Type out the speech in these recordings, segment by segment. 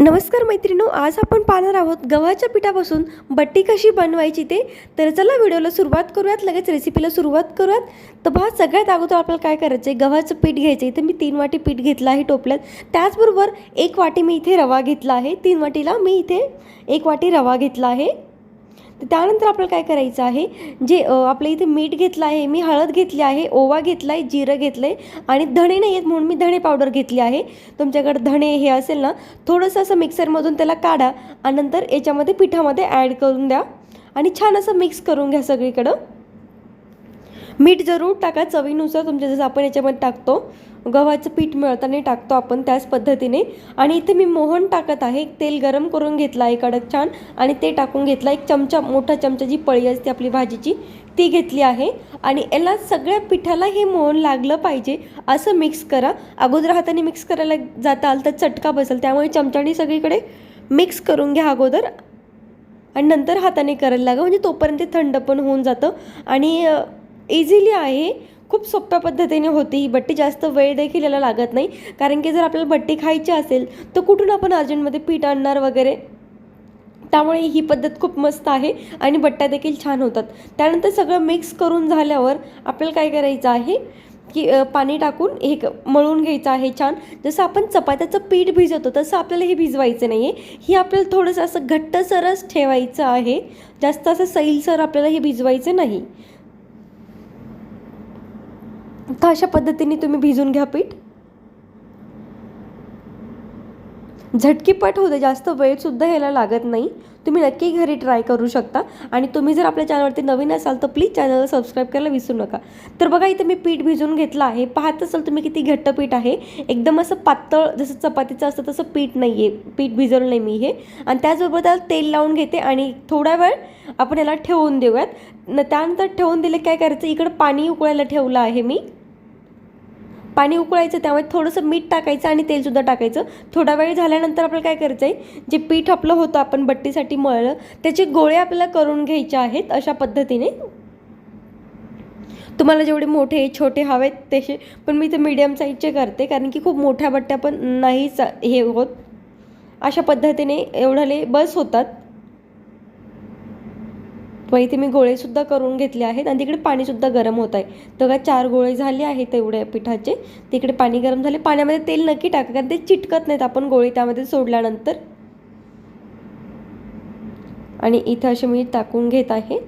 नमस्कार मैत्रिणो आज आपण पाहणार आहोत गव्हाच्या पिठापासून बट्टी कशी बनवायची ते. तर चला व्हिडिओला सुरुवात करूयात लगेच रेसिपीला सुरुवात करूयात. तर पहा सगळ्यात अगोदर आपल्याला काय करायचं आहे गव्हाचं पीठ घ्यायचं आहे. मी तीन वाटी पीठ घेतलं आहे टोपल्यात. त्याचबरोबर एक वाटी मी इथे रवा घेतला आहे. तीन वाटीला मी इथे एक वाटी रवा घेतला आहे. तर त्यानंतर आपल्याला काय करायचं आहे? जे आपल्या इथे मीठ घेतलं आहे मी हळद घेतली आहे ओवा घेतला आहे जिरं घेतलं आहे आणि धणे नाही आहेत म्हणून मी धणे पावडर घेतली आहे. तुमच्याकडे धणे हे असेल ना थोडंसं असं मिक्सरमधून त्याला काढा आणि नंतर याच्यामध्ये पिठामध्ये ॲड करून द्या आणि छान असं मिक्स करून घ्या सगळीकडं. मीठ जरूर टाका चवीनुसार तुमच्या जसं आपण याच्यामध्ये टाकतो. गव्हाचं पीठ मिळताना टाकतो आपण त्याच पद्धतीने. आणि इथे मी मोहन टाकत आहे. तेल गरम करून घेतला आहे कडक छान. आणि ते टाकून घेतलं एक चमचा मोठा चमचा जी पळी असते आपली भाजीची ती घेतली आहे. आणि याला सगळ्या पिठाला हे मोहन लागलं पाहिजे. असं मिक्स करा. अगोदर हाताने मिक्स करायला जाताल तर चटका बसेल. त्यामुळे चमच्याने सगळीकडे मिक्स करून घ्या अगोदर. आणि नंतर हाताने करायला लागा. म्हणजे तोपर्यंत ते थंड पण होऊन जातं. आणि इझिली आहे. खूप सोप्या पद्धतीने होती. ही बट्टी जास्त वेळ देखील याला लागत नाही. कारण की जर आपल्याला बट्टी खायची असेल तर कुठून आपण अर्जंटमध्ये पीठ आणणार वगैरे? त्यामुळे ही पद्धत खूप मस्त आहे आणि बट्ट्या देखील छान होतात. त्यानंतर सगळं मिक्स करून झाल्यावर आपल्याला काय करायचं आहे की पाणी टाकून हे क- मळून घ्यायचं आहे छान. जसं आपण चपात्याचं पीठ भिजवतो तसं आपल्याला हे भिजवायचं नाही आहे ही आपल्याला थोडंसं असं घट्टसरच ठेवायचं आहे. जास्त असं सैलसर आपल्याला हे भिजवायचं नाही. तर अशा पद्धतीने तुम्ही भिजून घ्या पीठ. झटकीपट होते जास्त वेळसुद्धा ह्याला लागत नाही. तुम्ही नक्की घरी ट्राय करू शकता. आणि तुम्ही जर आपल्या चॅनलवरती नवीन असाल तर प्लीज चॅनलला सबस्क्राईब करायला विसरू नका. तर बघा इथं मी पीठ भिजून घेतलं आहे. पाहत असाल तुम्ही किती घट्ट पीठ आहे. एकदम असं पातळ जसं चपातीचं असतं तसं पीठ नाही आहे पीठ भिजवलं नाही मी हे. आणि त्याचबरोबर त्याला तेल लावून घेते आणि थोडा वेळ आपण याला ठेवून देऊयात. न त्यानंतर ठेवून दिले काय करायचं? इकडं पाणी उकळायला ठेवलं आहे मी. पाणी उकळायचं त्यामुळे थोडंसं मीठ टाकायचं आणि तेलसुद्धा टाकायचं. थोडा वेळ झाल्यानंतर आपल्याला काय करायचं आहे जे पीठ आपलं होतं आपण बट्टीसाठी मळलं त्याचे गोळे आपल्याला करून घ्यायचे आहेत अशा पद्धतीने. तुम्हाला जेवढे मोठे छोटे हवेत तसे पण मी ते मीडियम साईजचे करते कारण की खूप मोठ्या बट्ट्या पण नाही हे होत. अशा पद्धतीने एवढाले बस होतात. व इथे मी गोळेसुद्धा करून घेतले आहेत आणि तिकडे पाणीसुद्धा गरम होत आहे. तर काय चार गोळे झाले आहेत तेवढ्या पिठाचे. तिकडे पाणी गरम झाले. पाण्यामध्ये तेल नक्की टाका कारण ते चिटकत नाहीत. आपण गोळी त्यामध्ये सोडल्यानंतर. आणि इथं असे मीठ टाकून घेत आहे.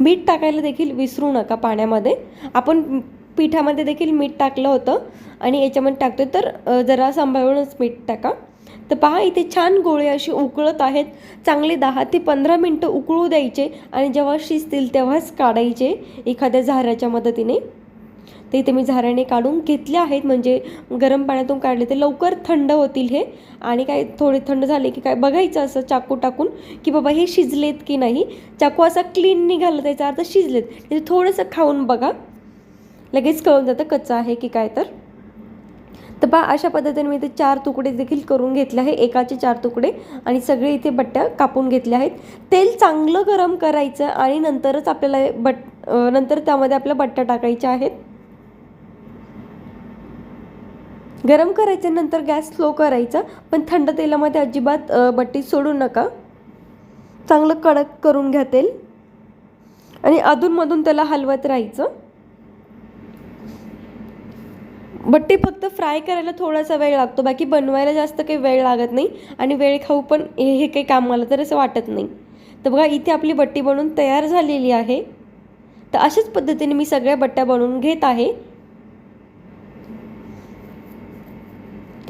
मीठ टाकायला देखील विसरू नका पाण्यामध्ये. आपण पिठामध्ये देखील मीठ टाकलं होतं आणि याच्यामध्ये टाकतोय तर जरा सांभाळूनच मीठ टाका. तर पहा इथे छान गोळे अशी उकळत आहेत. चांगले दहा ते पंधरा मिनटं उकळू द्यायचे आणि जेव्हा शिजतील तेव्हाच काढायचे एखाद्या झाऱ्याच्या मदतीने. ते इथे मी झाऱ्याने काढून घेतले आहेत म्हणजे गरम पाण्यातून काढले ते लवकर थंड होतील हे. आणि काय थोडे थंड झाले की काय बघायचं असं चाकू टाकून की बाबा हे शिजलेत की नाही. चाकू असा क्लीन निघाला त्याचा अर्थ शिजलेत. म्हणजे थोडंसं खाऊन बघा. लगेच कळून जातं कच्चं आहे की काय तर. तर पहा अशा पद्धतीने मी इथे चार तुकडे देखील करून घेतले आहे. एकाचे चार तुकडे आणि सगळे इथे बट्ट्या कापून घेतल्या आहेत. तेल चांगलं गरम करायचं आणि नंतरच आपल्याला बट नंतर त्यामध्ये आपल्या बट्ट्या टाकायच्या आहेत. गरम करायचं नंतर गॅस स्लो करायचा पण थंड तेलामध्ये अजिबात बट्टी सोडू नका. चांगलं कडक करून घ्या तेल. आणि अधूनमधून त्याला हलवत राहायचं. बट्टी फक्त फ्राय करायला थोडासा वेळ लागतो. बाकी बनवायला जास्त काही वेळ लागत नाही आणि वेळ खाऊ पण हे हे काही काम मला तर असं वाटत नाही. तर बघा इथे आपली बट्टी बनवून तयार झालेली आहे. तर अशाच पद्धतीने मी सगळ्या बट्ट्या बनवून घेत आहे.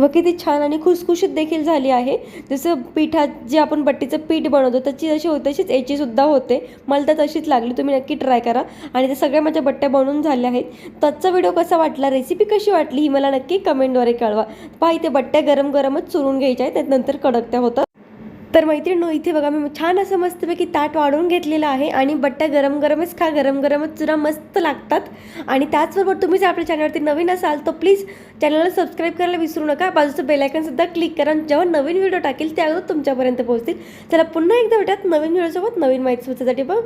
व किती छान आणि खुसखुशीत देखील झाली आहे. जसं पिठात जे आपण बट्टीचं पीठ बनवतो त्याची जशी होते तशीच याचीसुद्धा होते. मला तर तशीच लागली तुम्ही नक्की ट्राय करा. आणि ते सगळ्या माझ्या बट्ट्या बनवून झाल्या आहेत. त्याचा व्हिडिओ कसा वाटला रेसिपी कशी वाटली ही मला नक्की कमेंटद्वारे कळवा. पहा इथे बट्ट्या गरम गरमच चुरून घ्यायच्या आहेत त्यात नंतर कडकत्या होतात. तर मैत्रिणी इथे बघा मी छान असं मस्तपैकी ताट वाढवून घेतलेलं आहे आणि बट्ट्या गरम गरमच खा गरम गरमच चुरा मस्त लागतात. आणि त्याचबरोबर तुम्ही जर आपल्या चॅनलवरती नवीन असाल तर प्लीज चॅनलला सबस्क्राईब करायला विसरू नका. बाजूचं बेलायकनसुद्धा क्लिक करा आणि जेव्हा नवीन व्हिडिओ टाकेल त्या अगोदर तुमच्यापर्यंत पोहोचतील. चला पुन्हा एकदा भेटत नवीन व्हिडिओसोबत नवीन माहिती सुचण्यासाठी बाय